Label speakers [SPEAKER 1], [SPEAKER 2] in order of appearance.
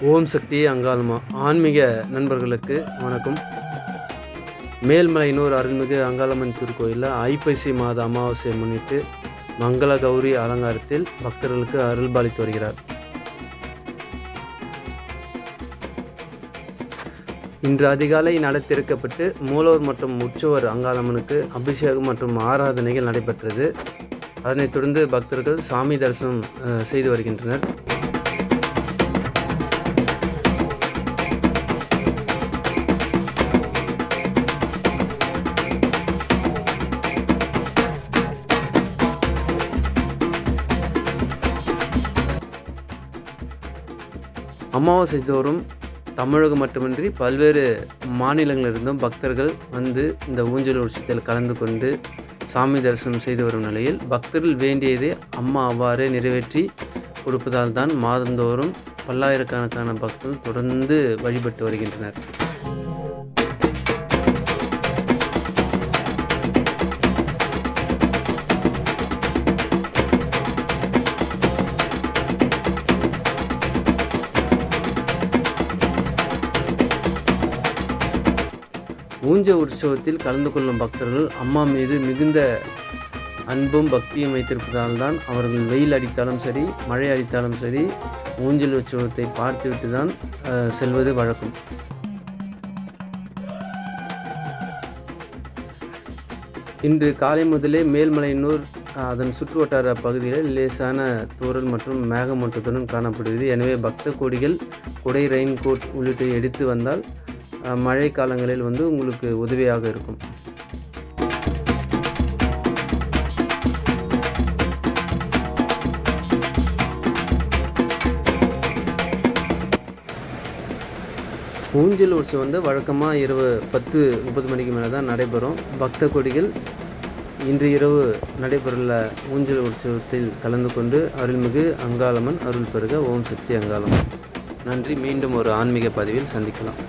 [SPEAKER 1] ஓம் சக்தி அங்காளம்மா. ஆன்மீக நண்பர்களுக்கு வணக்கம். மேல்மலையனூர் அருள்மிகு அங்காளம்மன் திருக்கோயிலில் ஐப்பசி மாத அமாவாசையை முன்னிட்டு மங்கள கௌரி அலங்காரத்தில் பக்தர்களுக்கு அருள்பாலித்து வருகிறார். இன்று அதிகாலை நடத்திருக்கப்பட்டு மூலவர் மற்றும் உற்சவர் அங்காளம்மனுக்கு அபிஷேகம் மற்றும் ஆராதனைகள் நடைபெற்றது. அதனைத் தொடர்ந்து பக்தர்கள் சாமி தரிசனம் அஹ், செய்து வருகின்றனர். அமாவாசை தோறும் தமிழகம் மட்டுமின்றி பல்வேறு மாநிலங்களிலிருந்தும் பக்தர்கள் வந்து இந்த ஊஞ்சல் உற்சவத்தில் கலந்து கொண்டு சாமி தரிசனம் செய்து வரும் நிலையில் பக்தர்கள் வேண்டியதை அம்மா அவ்வாறே நிறைவேற்றி கொடுப்பதால் தான் மாதந்தோறும் பல்லாயிரக்கணக்கான பக்தர்கள் தொடர்ந்து வழிபட்டு வருகின்றனர். ஊஞ்ச உற்சவத்தில் கலந்து கொள்ளும் பக்தர்கள் அம்மா மீது மிகுந்த அன்பும் பக்தியும் வைத்திருப்பதால் தான் அவர்கள் வெயில் அடித்தாலும் சரி மழை அடித்தாலும் சரி ஊஞ்சல் உற்சவத்தை பார்த்துவிட்டு தான் செல்வது வழக்கம். இன்று காலை முதலே மேல்மலையனூர் அஹ், அதன் சுற்றுவட்டார பகுதிகளில் லேசான தூரல் மற்றும் மேகமூட்டத்துடன் காணப்படுகிறது. எனவே பக்த கோடிகள் குடை ரெயின்கோட் உள்ளிட்ட எடுத்து வந்தால் மழை காலங்களில் வந்து உங்களுக்கு உதவியாக இருக்கும். ஊஞ்சல் உற்சவம் வந்து வழக்கமாக இரவு பத்து முப்பது மணிக்கு மேலே தான் நடைபெறும். பக்த கொடிகள் இன்று இரவு நடைபெறவுள்ள ஊஞ்சல் உற்சவத்தில் கலந்து கொண்டு அருள்மிகு அங்காளம்மன் அருள் பெருக ஓம் சக்தி அங்காளம்மன் நன்றி. மீண்டும் ஒரு ஆன்மீக பதிவில் சந்திக்கலாம்.